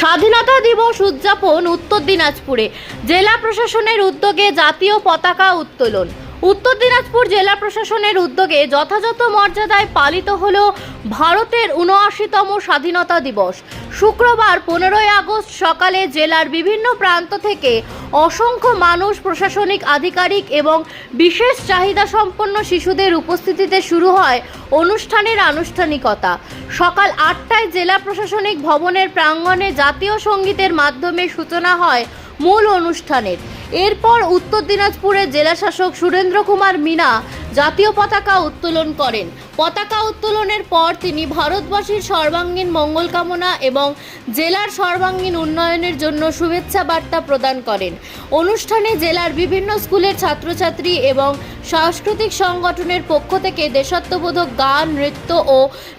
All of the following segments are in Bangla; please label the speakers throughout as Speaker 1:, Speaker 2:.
Speaker 1: স্বাধীনতা দিবস উদযাপন উত্তর দিনাজপুরে জেলা প্রশাসনের উদ্যোগে জাতীয় পতাকা উত্তোলন উত্তর দিনাজপুর জেলা প্রশাসনের উদ্যোগে যথাযথ মর্যাদায় পালিত হল ভারতের উনআশিতম স্বাধীনতা দিবস শুক্রবার পনেরোই আগস্ট সকালে জেলার বিভিন্ন প্রান্ত থেকে অসংখ্য মানুষ প্রশাসনিক আধিকারিক এবং বিশেষ চাহিদা সম্পন্ন শিশুদের উপস্থিতিতে শুরু হয় অনুষ্ঠানের আনুষ্ঠানিকতা সকাল আটটায় জেলা প্রশাসনিক ভবনের প্রাঙ্গণে জাতীয় সঙ্গীতের মাধ্যমে সূচনা হয় মূল অনুষ্ঠানের এরপর উত্তর দিনাজপুরের জেলাশাসক সুরেন্দ্র কুমার মিনা জাতীয় পতাকা উত্তোলন করেন পতাকা উত্তোলনের পর তিনি ভারতবাসীর সর্বাঙ্গীন মঙ্গল কামনা এবং জেলার সর্বাঙ্গীন উন্নয়নের জন্য শুভেচ্ছা বার্তা প্রদান করেন অনুষ্ঠানে জেলার বিভিন্ন স্কুলের ছাত্রছাত্রী এবং সাংস্কৃতিক সংগঠনের পক্ষ থেকে দেশাত্মবোধক গান নৃত্য ও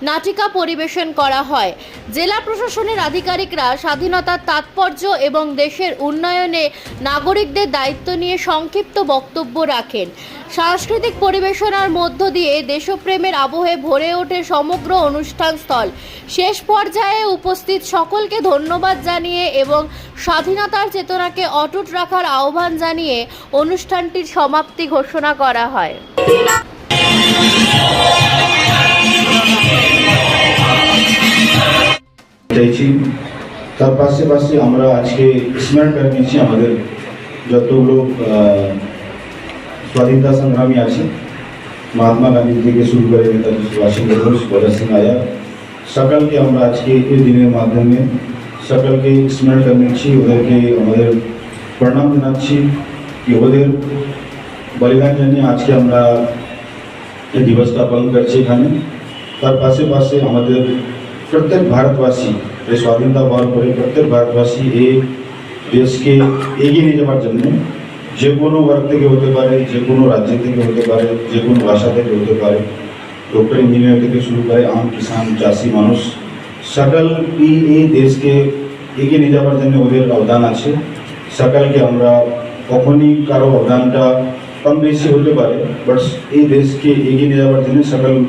Speaker 1: নাটিকা পরিবেশন করা হয় জেলা প্রশাসনের আধিকারিকরা স্বাধীনতার তাৎপর্য এবং দেশের উন্নয়নে নাগরিকদের দায়িত্ব নিয়ে সংক্ষিপ্ত বক্তব্য রাখেন সাংস্কৃতিক পরিবেশনার মধ্য দিয়ে দেশপ্রেমের আবহে ভরে ওঠে সমগ্র অনুষ্ঠান স্থল শেষ পর্যায়ে উপস্থিত সকলকে ধন্যবাদ জানিয়ে এবং স্বাধীনতার চেতনাকে অটুট রাখার আহ্বান জানিয়ে অনুষ্ঠানটির সমাপ্তি ঘোষণা করা হয়
Speaker 2: তার পাশে পাশে আমরা আজকে স্মরণ করে নিয়েছি আমাদের যতগুলো स्वाधीनता संग्राम याची महात्मा गांधी जी के शुरू करे नेताजी सुभाष चंद्र बोस भगत सिंह आजाद सकल के हम आज के दिन के माध्यम में सकल के स्मरण करने छी उधर के हमारे प्रणाम देना छी कि उधर बलिदान जाने आज के हमारा ये दिवस का पालन कर खाने पासे পাশে পাশে আমাদের প্রত্যেক स्वाधीनता এই पर प्रत्येक भारतवासी প্রত্যেক देश के एक ही नहीं जब জন্য जेको वर्ग थे होते जेको राज्य थे होते जेको भाषा थे होते डॉक्टर इंजिनियर थे शुरू करें आम किसान चाषी मानुष सकल की देश के एक ही निजावर जन्य अवदान आ सकल के हमरा कखनी कारो अवदान कम बेसि होते बट ये देश के एक ही निजावर जन्य सकल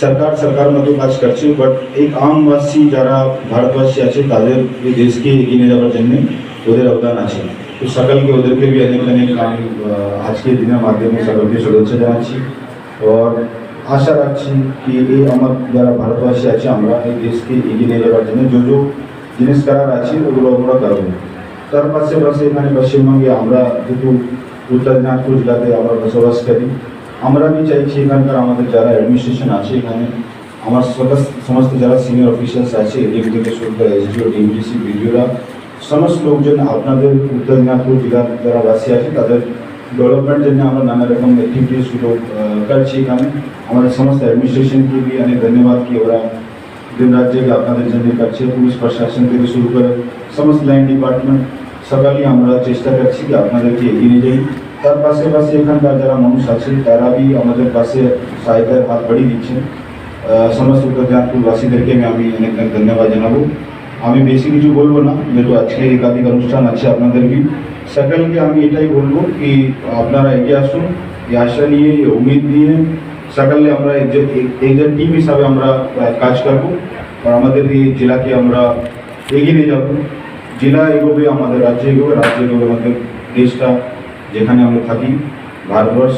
Speaker 2: सरकार सरकार मत काज कर बट एक आम वासी जरा भारतवासी आज ये देश के एक ही निजावर जन्य अवदान आ সবলকে ওদেরকে অনেক অনেক আজকের দিনে মাধ্যমে সর্বকে শুভেচ্ছা আছে আর আশা রাখছি যে এই অমত দ্বারা ভারতের কাছে আমরা এই দেশের ইঞ্জিনিয়ারিং জন যে যে জিনিস করা আছে গুলো উন্নত করব তারপরে মাসে মাসে মানে মানে আমরা দেখুন উত্তর দিন করতে আমরা বেসরকারি আমরা নি চাইছি মানে আমাদের যারা এডমিনিস্ট্রেশন আছে মানে আমার সমস্ত যারা সিনিয়র অফিসারস আছে এই ভিডিওর সুযোগ জিও ডিবিসি বি যারা সমসব লোকজন আপনাদের পুতদিনাপুর জিলাদরের বাসিন্দা আছি তাহলে ডেভেলপমেন্ট জন আমরা নানা রকম অ্যাক্টিভিটি শুরু করেছি কানে আমাদের সমস্ত অ্যাডমিনিস্ট্রেশন টিমের মানে ধন্যবাদ কি এবারে দিনরাজ্যের আপনাদের জন্য বিশেষ প্রশাসনিক বিষয় উপর সমস্ত লাইন ডিপার্টমেন্ট সরকারি আমরা চেষ্টা করছি আপনাদের এগিয়ে যাই তারপরে কাছে বাসিন্দা যারা মনসাছির তারা bhi আমাদের কাছে সাইদার হাত বড়ি নিচ্ছে সমস্ত জনপুতি বাসিন্দা থেকে আমি অনেক অনেক ধন্যবাদ জানাবো আমি बेसिकली যা বলবো না কিন্তু আজকে এই গাদি অনুষ্ঠান আছে আপনাদেরই সকলের কি আমি এটাই বলবো যে আপনারা এগিয়ে আসুন ই আশা নিয়ে ই उम्मीद নিয়ে সকলে আমরা एकजुट एकजुट টিম হিসাবে আমরা কাজ করব আমরা আমাদের এই জেলাকে আমরা এগিয়ে দেব জেলা ই গও আমাদের রাজ্য গও রাজ্য গও মানে দেশটা যেখানে আমরা থাকি ভারতবাস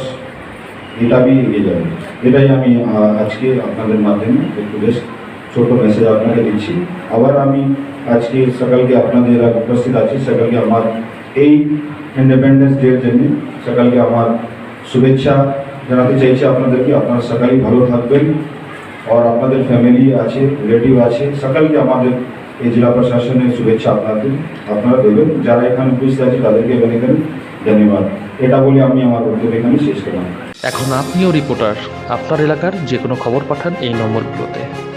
Speaker 2: এটা ভি এগিয়ে যাবে এটাই আমি আজকে আপনাদের মাধ্যমে একটু বেশ ছোট মেসেজ আপনাকে দিচ্ছি আবার আমি আজকে সকালকে আপনাদের উপস্থিত আছি সকালকে আমার এই ইন্ডিপেন্ডেন্স ডের জন্য সকালকে আমার শুভেচ্ছা জানাতে চাইছি আপনাদেরকে আপনারা সকালেই ভালো থাকবেন আর আপনাদের ফ্যামিলি আছে রিলেটিভ আছে সকালকে আমাদের এই জেলা প্রশাসনের শুভেচ্ছা আপনাদের আপনারা দেবেন যারা এখানে উপস্থিত আছে তাদেরকে এখানে ধন্যবাদ এটা বলে আমি আমার বক্তব্য এখানে শেষ করলাম
Speaker 3: এখন আপনিও রিপোর্টার আপনার এলাকার যে কোনো খবর পাঠান এই নম্বরগুলোতে